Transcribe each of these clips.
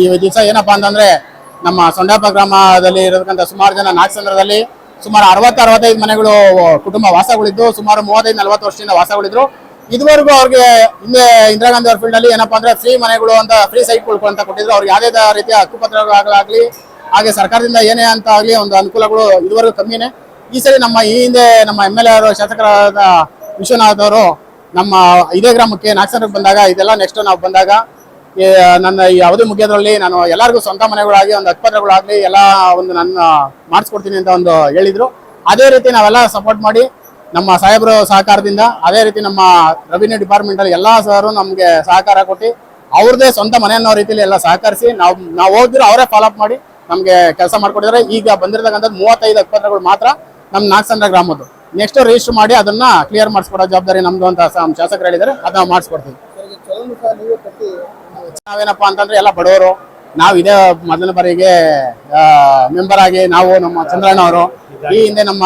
ಈ ದಿವಸ ಏನಪ್ಪಾ ಅಂತಂದ್ರೆ ನಮ್ಮ ಸೊಂಡಾಪ ಗ್ರಾಮದಲ್ಲಿ ಇರತಕ್ಕಂಥ ಸುಮಾರು ಜನ ನಾಗಸಂದ್ರದಲ್ಲಿ ಸುಮಾರು ಅರವತ್ತು, ಅರವತ್ತೈದು ಮನೆಗಳು ಕುಟುಂಬ ವಾಸಗಳಿದ್ದು, ಸುಮಾರು ಮೂವತ್ತೈದು, ನಲವತ್ತು ವರ್ಷದಿಂದ ವಾಸಗಳಿದ್ರು. ಇದುವರೆಗೂ ಅವ್ರಿಗೆ ಹಿಂದೆ ಇಂದಿರಾ ಗಾಂಧಿ ಅವ್ರ ಫೀಲ್ಡ್ ಅಲ್ಲಿ ಏನಪ್ಪಾ ಅಂದ್ರೆ ಫ್ರೀ ಮನೆಗಳು ಅಂತ ಫ್ರೀ ಸೈಟ್ ಅಂತ ಕೊಟ್ಟಿದ್ರು. ಅವ್ರಿಗೆ ಯಾವುದೇ ರೀತಿಯ ಹಕ್ಕುಪತ್ರಗಳಾಗಲಿ, ಹಾಗೆ ಸರ್ಕಾರದಿಂದ ಏನೇ ಅಂತ ಆಗಲಿ ಒಂದು ಅನುಕೂಲಗಳು ಇದುವರೆಗೂ ಕಮ್ಮಿನೇ. ಈ ಸರಿ ನಮ್ಮ ಈ ಹಿಂದೆ ನಮ್ಮ ಎಂ ಎಲ್ ಎ ಅವರು, ಶಾಸಕರಾದ ವಿಶ್ವನಾಥ್ ಅವರು ನಮ್ಮ ಇದೇ ಗ್ರಾಮಕ್ಕೆ ನಾಗಸಂದ್ರಕ್ಕೆ ಬಂದಾಗ, ಇದೆಲ್ಲ ನೆಕ್ಸ್ಟ್ ನಾವು ಬಂದಾಗ ನನ್ನ ಈ ಅವಧಿ ಮುಗಿಯೋದ್ರಲ್ಲಿ ನಾನು ಎಲ್ಲರಿಗೂ ಸ್ವಂತ ಮನೆಗಳಾಗಿ, ಒಂದು ಹಕ್ಕುಪತ್ರಗಳಾಗಲಿ ಎಲ್ಲ ಒಂದು ನನ್ನ ಮಾಡಿಸ್ಕೊಡ್ತೀನಿ ಅಂತ ಒಂದು ಹೇಳಿದ್ರು. ಅದೇ ರೀತಿ ನಾವೆಲ್ಲ ಸಪೋರ್ಟ್ ಮಾಡಿ ನಮ್ಮ ಸಾಹೇಬರು ಸಹಕಾರದಿಂದ, ಅದೇ ರೀತಿ ನಮ್ಮ ರೆವಿನ್ಯೂ ಡಿಪಾರ್ಟ್ಮೆಂಟಲ್ಲಿ ಎಲ್ಲ ಸರು ನಮಗೆ ಸಹಕಾರ ಕೊಟ್ಟು ಅವ್ರದ್ದೇ ಸ್ವಂತ ಮನೆ ಅನ್ನೋ ರೀತಿಯಲ್ಲಿ ಎಲ್ಲ ಸಹಕರಿಸಿ ನಾವು ನಾವು ಹೋಗಿದ್ರು, ಅವರೇ ಫಾಲೋಅಪ್ ಮಾಡಿ ನಮಗೆ ಕೆಲಸ ಮಾಡಿಕೊಟ್ಟಿದ್ದಾರೆ. ಈಗ ಬಂದಿರತಕ್ಕಂಥದ್ದು ಮೂವತ್ತೈದು ಹಕ್ಕುಪತ್ರಗಳು ಮಾತ್ರ ನಮ್ಮ ನಾಗಸಂದ್ರ ಗ್ರಾಮದ್ದು. ನೆಕ್ಸ್ಟ್ ರಿಜಿಸ್ಟರ್ ಮಾಡಿ ಅದನ್ನು ಕ್ಲಿಯರ್ ಮಾಡಿಸ್ಕೊಡೋ ಜವಾಬ್ದಾರಿ ನಮ್ಮದು ಅಂತ ಶಾಸಕರು ಹೇಳಿದ್ದಾರೆ. ಅದನ್ನು ಮಾಡಿಸ್ಕೊಡ್ತೀವಿ. ನಾವೇನಪ್ಪಾ ಅಂತಂದ್ರೆ ಎಲ್ಲ ಬಡವರು. ನಾವು ಇದೇ ಮೊದಲ ಬಾರಿಗೆ ಮೆಂಬರ್ ಆಗಿ ನಾವು ನಮ್ಮ ಚಂದ್ರಣ್ಣ ಅವರು, ಈ ಹಿಂದೆ ನಮ್ಮ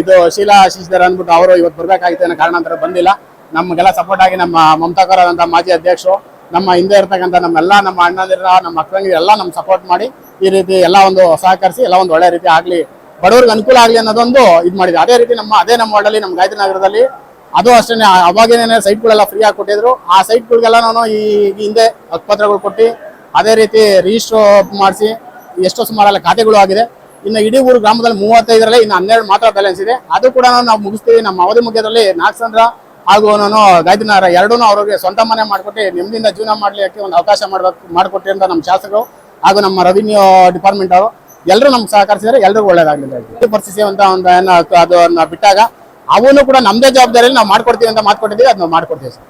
ಇದು ಶೀಲಾ ಶಶಿಧರ್ ಅಂದ್ಬಿಟ್ಟು ಅವರು ಇವತ್ತು ಬರ್ಬೇಕಾಗಿತ್ತು ಅನ್ನೋ ಕಾರಣಾಂತರ ಬಂದಿಲ್ಲ. ನಮಗೆಲ್ಲ ಸಪೋರ್ಟ್ ಆಗಿ ನಮ್ಮ ಮಮತಾಕರ್ ಆದಂತ ಮಾಜಿ ಅಧ್ಯಕ್ಷರು, ನಮ್ಮ ಹಿಂದೆ ಇರ್ತಕ್ಕಂಥ ನಮ್ಮೆಲ್ಲ ನಮ್ಮ ಅಣ್ಣಂದಿರ, ನಮ್ಮ ಅಕ್ಕಂಗಿರ ಎಲ್ಲ ನಮ್ಮ ಸಪೋರ್ಟ್ ಮಾಡಿ ಈ ರೀತಿ ಎಲ್ಲ ಒಂದು ಸಹಕರಿಸಿ, ಎಲ್ಲ ಒಂದು ಒಳ್ಳೆ ರೀತಿ ಆಗಲಿ, ಬಡವ್ರಿಗೆ ಅನುಕೂಲ ಆಗಲಿ ಅನ್ನೋದೊಂದು ಇದು ಮಾಡಿದೆ ಅದೇ ರೀತಿ ನಮ್ಮ, ಅದೇ ನಮ್ಮ ವಾರ್ಡಲ್ಲಿ ನಮ್ಮ ಗಾಯತ್ರಿ ನಗರದಲ್ಲಿ ಅದು ಅಷ್ಟೇ ಅವಾಗೇನೇ ಸೈಟ್ಗಳೆಲ್ಲ ಫ್ರೀ ಆಗಿ ಕೊಟ್ಟಿದ್ರು ಆ ಸೈಟ್ಗಳಿಗೆಲ್ಲ ನಾನು ಈ ಹಿಂದೆ ಹಕ್ಕುಪತ್ರಗಳು ಕೊಟ್ಟು, ಅದೇ ರೀತಿ ರಿಜಿಸ್ಟರ್ ಮಾಡಿಸಿ, ಎಷ್ಟೋ ಸುಮಾರಲ್ಲ ಖಾತೆಗಳು ಆಗಿದೆ. ಇನ್ನು ಇಡೀ ಊರು ಗ್ರಾಮದಲ್ಲಿ ಮೂವತ್ತೈದರಲ್ಲಿ ಇನ್ನು ಹನ್ನೆರಡು ಮಾತ್ರ ಬ್ಯಾಲೆನ್ಸ್ ಇದೆ. ಅದು ಕೂಡ ನಾವು ಮುಗಿಸ್ತೀವಿ. ನಮ್ಮ ಅವಧಿ ಮುಗಿಯೋದ್ರಲ್ಲಿ ನಾಗಸಂದ್ರ ಹಾಗೂ ನಾನು ಗಾಯತ್ರಿ ಎರಡೂ ಅವ್ರಿಗೆ ಸ್ವಂತ ಮನೆ ಮಾಡಿಕೊಟ್ಟು ನೆಮ್ಮದಿಯಿಂದ ಜೀವನ ಮಾಡಲಿಕ್ಕೆ ಒಂದು ಅವಕಾಶ ಮಾಡಬೇಕು ಮಾಡಿಕೊಟ್ಟಿ ಅಂತ ನಮ್ಮ ಶಾಸಕರು ಹಾಗೂ ನಮ್ಮ ರೆವಿನ್ಯೂ ಡಿಪಾರ್ಟ್ಮೆಂಟ್ ಅವರು. ಎಲ್ಲರೂ ನಮ್ಗೆ ಸಹಕರಿಸಿದ್ರೆ ಎಲ್ಲರಿಗೂ ಒಳ್ಳೇದಾಗಲಿಲ್ಲ ಪರಿಸ್ಥಿತಿ ಅಂತ ಒಂದು ಅದು ಅದನ್ನ ಬಿಟ್ಟಾಗ ಅವನು ಕೂಡ ನಮ್ದೇ ಜವಾಬ್ದಾರಿಯಲ್ಲಿ ನಾವು ಮಾಡ್ಕೊಡ್ತೀವಿ ಅಂತ ಮಾತು ಕೊಟ್ಟಿದ್ದೀವಿ ನಾವು ಮಾಡ್ಕೊಡ್ತೀವಿ ಸರ್.